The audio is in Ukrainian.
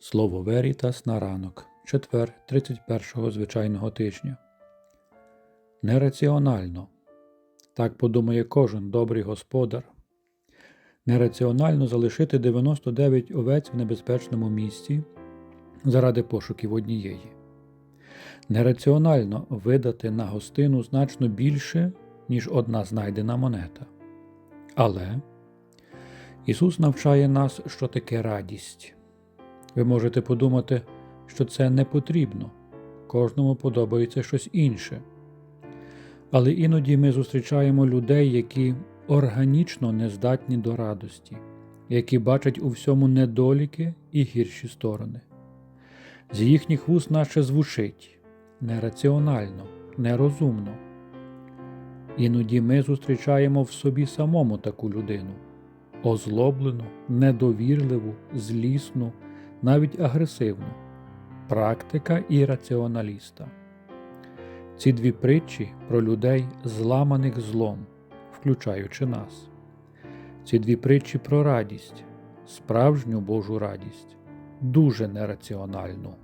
Слово Верітас на ранок, четвер 31-го звичайного тижня. Нераціонально. Так подумає кожен добрий господар. Нераціонально залишити 99 овець в небезпечному місці заради пошуків однієї. Нераціонально видати на гостину значно більше, ніж одна знайдена монета. Але Ісус навчає нас, що таке радість. Ви можете подумати, що це не потрібно, кожному подобається щось інше. Але іноді ми зустрічаємо людей, які органічно не здатні до радості, які бачать у всьому недоліки і гірші сторони. З їхніх вуст наче звучить нераціонально, нерозумно. Іноді ми зустрічаємо в собі самому таку людину озлоблену, недовірливу, злісну, навіть агресивну, практика і раціоналіста. Ці дві притчі про людей, зламаних злом, включаючи нас. Ці дві притчі про радість, справжню Божу радість, дуже нераціональну.